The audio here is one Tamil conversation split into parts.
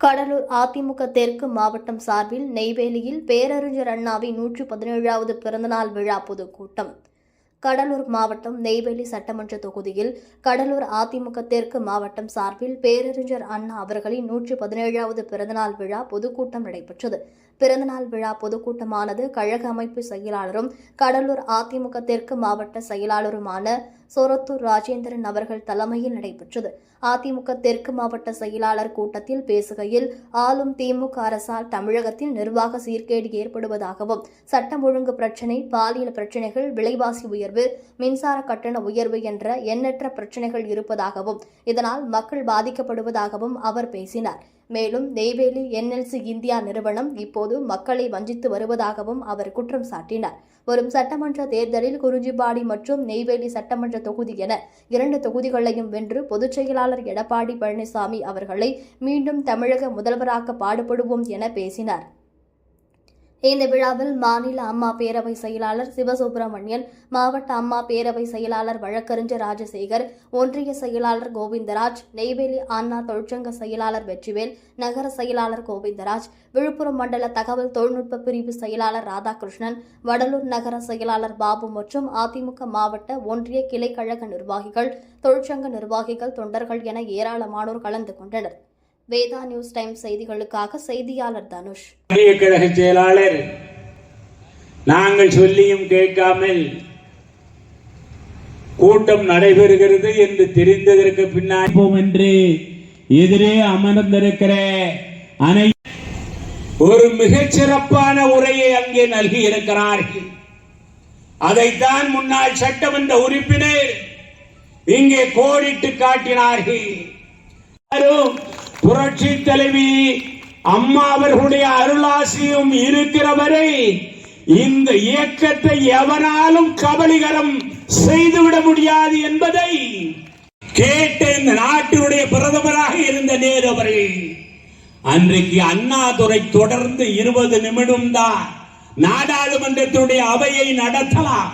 கடலூர் அதிமுக தெற்கு மாவட்டம் சார்பில் நெய்வேலியில் பேரறிஞர் அண்ணாவின் நூற்று பதினேழாவது பிறந்தநாள் விழா பொதுக்கூட்டம். கடலூர் மாவட்டம் நெய்வேலி சட்டமன்ற தொகுதியில் கடலூர் அதிமுக தெற்கு மாவட்டம் சார்பில் பேரறிஞர் அண்ணா அவர்களின் நூற்று பதினேழாவது பிறந்தநாள் விழா பொதுக்கூட்டம் நடைபெற்றது. பிறந்தநாள் விழா பொதுக்கூட்டமானது கழக அமைப்பு செயலாளரும் கடலூர் அதிமுக தெற்கு மாவட்ட செயலாளருமான சோரத்தூர் ராஜேந்திரன் அவர்கள் தலைமையில் நடைபெற்றது. அதிமுக தெற்கு மாவட்ட செயலாளர் கூட்டத்தில் பேசுகையில் ஆளும் திமுக அரசால் தமிழகத்தில் நிர்வாக சீர்கேடு ஏற்படுவதாகவும் சட்டம் ஒழுங்கு பிரச்சினை பாலியல் பிரச்சினைகள் விலைவாசி உயர்வு மின்சார கட்டண உயர்வு என்ற எண்ணற்ற பிரச்சினைகள் இருப்பதாகவும் இதனால் மக்கள் பாதிக்கப்படுவதாகவும் அவர் பேசினார். மேலும் நெய்வேலி என்எல்சி இந்தியா நிறுவனம் இப்போது மக்களை வஞ்சித்து வருவதாகவும் அவர் குற்றம் சாட்டினார். வரும் சட்டமன்ற தேர்தலில் குறிஞ்சிப்பாடி மற்றும் நெய்வேலி சட்டமன்ற தொகுதி என இரண்டு தொகுதிகளையும் வென்று பொதுச் செயலாளர் எடப்பாடி பழனிசாமி அவர்களை மீண்டும் தமிழக முதல்வராக பாடுபடுவோம் என பேசினார். இந்த விழாவில் மாநில அம்மா பேரவை செயலாளர் சிவசுப்பிரமணியன் மாவட்ட அம்மா பேரவை செயலாளர் வழக்கறிஞர் ராஜசேகர் ஒன்றிய செயலாளர் கோவிந்தராஜ் நெய்வேலி அண்ணா தொழிற்சங்க செயலாளர் வெற்றிவேல் நகர செயலாளர் கோவிந்தராஜ் விழுப்புரம் மண்டல தகவல் தொழில்நுட்ப பிரிவு செயலாளர் ராதாகிருஷ்ணன் வடலூர் நகர செயலாளர் பாபு மற்றும் அதிமுக மாவட்ட ஒன்றிய கிளை கழக நிர்வாகிகள் தொழிற்சங்க நிர்வாகிகள் தொண்டர்கள் என ஏராளமானோர் கலந்து கொண்டனர். வேதா நியூஸ் டைம் செய்திகளுக்காக செய்தியாளர் தனுஷ். கழக செயலாளர் நாங்கள் சொல்லியும் கேட்காமல் கூட்டம் நடைபெறுகிறது என்று தெரிந்ததற்கு பின்னால் என்று எதிரே அமர்ந்திருக்கிற அனை ஒரு மிகச் சிறப்பான உரையை அங்கே நல்கி இருக்கிறார்கள் அதைத்தான் முன்னாள் சட்டமன்ற உறுப்பினர் இங்கே கோடிட்டு காட்டினார்கள். புரட்சி தலைவி அம்மா அவர்களுடைய அருளாசியும் இருக்கிற வரை இந்த இயக்கத்தை எவனாலும் கபலிகரம் செய்துவிட முடியாது என்பதை கேட்ட இந்த நாட்டினுடைய பிரதமராக இருந்த நேரு அவர்கள் அன்றைக்கு அண்ணாதுரை தொடர்ந்து இருபது நிமிடம் தான் நாடாளுமன்றத்தினுடைய அவையை நடத்தலாம்.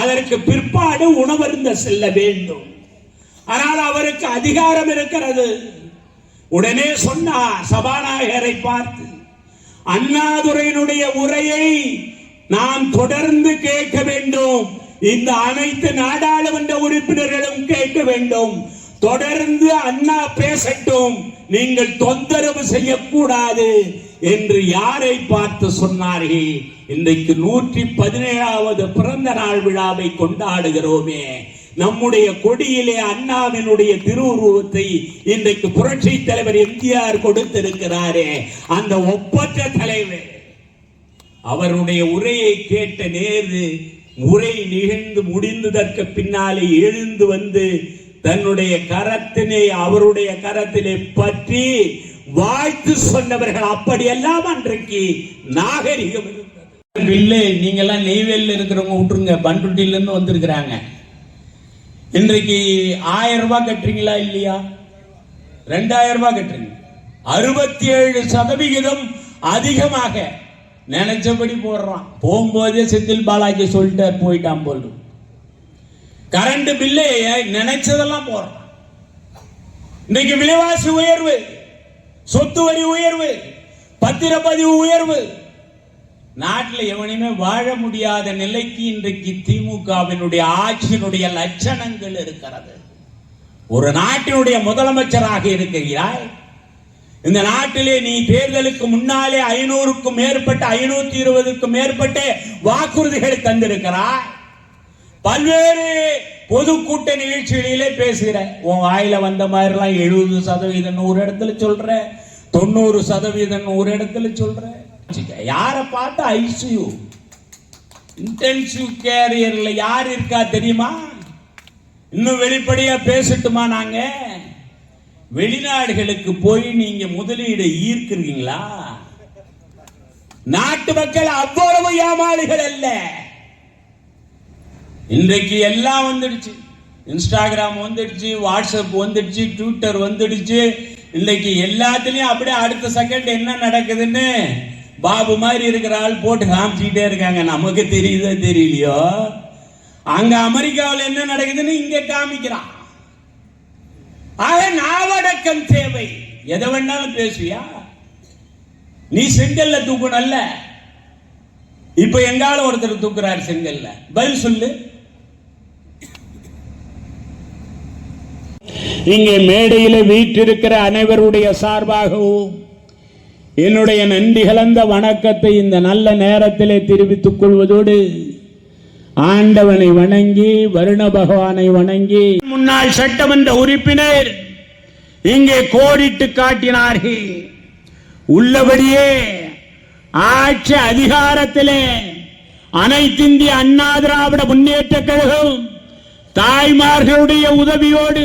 அதற்கு பிற்பாடு உணவருந்த செல்ல வேண்டும். ஆனால் அவருக்கு அதிகாரம் இருக்கிறது. உடனே சொன்னார் சபாநாயகரை பார்த்து அண்ணாதுரையினுடைய உரையை நாம் தொடர்ந்து கேட்க வேண்டும். இந்த அனைத்து நாடாளுமன்ற உறுப்பினர்களும் கேட்க வேண்டும். தொடர்ந்து அண்ணா பேசட்டும். நீங்கள் தொந்தரவு செய்யக்கூடாது என்று யாரை பார்த்து சொன்னார்கள்? இன்றைக்கு நூற்றி பதினேழாவது பிறந்த நாள் விழாவை கொண்டாடுகிறோமே. நம்முடைய கொடியிலே அண்ணாவினுடைய திருவுருவத்தை இன்றைக்கு புரட்சி தலைவர் எம்ஜிஆர் கொடுத்திருக்கிறாரே. அந்த ஒப்பற்ற தலைவர் அவருடைய உரையை கேட்ட நேரு உரை நிகழ்ந்து முடிந்ததற்கு பின்னாலே எழுந்து வந்து தன்னுடைய கரத்தினை அவருடைய கரத்திலே பற்றி வாழ்த்து சொன்னவர்கள் அப்படியெல்லாம் அன்றைக்கு நாகரிகம் இருந்தது. நீங்க எல்லாம் நெய்வேலியில் இருக்கிறவங்க விட்டுருங்க. பண்ருட்டில இருந்து வந்திருக்கிறாங்க. இன்றைக்கு ஆயிரம் ரூபாய் கட்டுறீங்களா இல்லையா? ரெண்டாயிரம் ரூபாய் கட்டுறீங்க. அறுபத்தி ஏழு சதவிகிதம் அதிகமாக நினைச்சபடி போடுறான். போகும்போதே செந்தில் பாலாஜி சொல்லிட்டு போயிட்டான் போல். கரண்ட் பில்லே நினைச்சதெல்லாம் போடுறான். இன்னைக்கு விலைவாசி உயர்வு சொத்து வரி உயர்வு பத்திரப்பதிவு உயர்வு நாட்டில் எவனையுமே வாழ முடியாத நிலைக்கு இன்றைக்கு திமுகவினுடைய ஆட்சியினுடைய லட்சணங்கள் இருக்கிறது. ஒரு நாட்டினுடைய முதலமைச்சராக இருக்கிறாய். இந்த நாட்டிலே நீ தேர்தலுக்கு முன்னாலே ஐநூறுக்கும் மேற்பட்ட ஐநூத்தி இருபதுக்கும் மேற்பட்ட வாக்குறுதிகளை தந்திருக்கிறாய். பல்வேறு பொதுக்கூட்ட நிகழ்ச்சிகளிலே பேசுகிற உன் வாயில வந்த மாதிரிலாம் எழுபது சதவீதம் ஒரு இடத்துல சொல்ற தொண்ணூறு சதவீதம் ஒரு இடத்துல சொல்ற. யாரை பார்த்து ஐசியூ? இன்டென்சிவ் கேரியர்ல யார் இருக்கா தெரியுமா? இன்னும் வெளிப்படையா பேசட்டுமா நாங்க? வெளிநாடுகளுக்கு போய் நீங்க முதலீடு ஈர்க்கிறீங்களா? நாட்டு மக்கள் அவ்வளவு ஏமாளிகள் அல்ல. இன்றைக்கு எல்லாம் வந்துடுச்சு. இன்ஸ்டாகிராம் வந்துடுச்சு வாட்ஸ்அப் வந்துடுச்சு ட்விட்டர் வந்துடுச்சு. இன்னைக்கு எல்லாத்துலயும் அப்படியே அடுத்த செகண்ட் என்ன நடக்குதுன்னு பாபு மாதிரி இருக்கிற ஆள் போட்டு காமிச்சுக்கிட்டே இருக்காங்க. நமக்கு தெரியுதோ தெரியலையோ? அங்க அமெரிக்காவில் என்ன நடக்குதுன்னு இங்க காமிக்கிறான். ஆக நாவடக்கம் தேவை. எதை வேணாலும் பேசுவியா? நீ செங்கல்ல தூக்கணும்ல இப்ப எங்கால ஒருத்தர் தூக்குறார் செங்கல்ல? பதில் சொல்லு. இங்கே மேடையில் வீற்றிருக்கிற அனைவருடைய சார்பாகவும் என்னுடைய நன்றி கலந்த வணக்கத்தை இந்த நல்ல நேரத்திலே தெரிவித்துக் கொள்வதோடு ஆண்டவனை வணங்கி வருண பகவானை வணங்கி முன்னாள் சட்டமன்ற உறுப்பினர் இங்கே கோடிட்டு காட்டினார்கள். உள்ளபடியே ஆட்சி அதிகாரத்திலே அனைத்திந்திய அண்ணா திராவிட முன்னேற்ற கழகம் தாய்மார்களுடைய உதவியோடு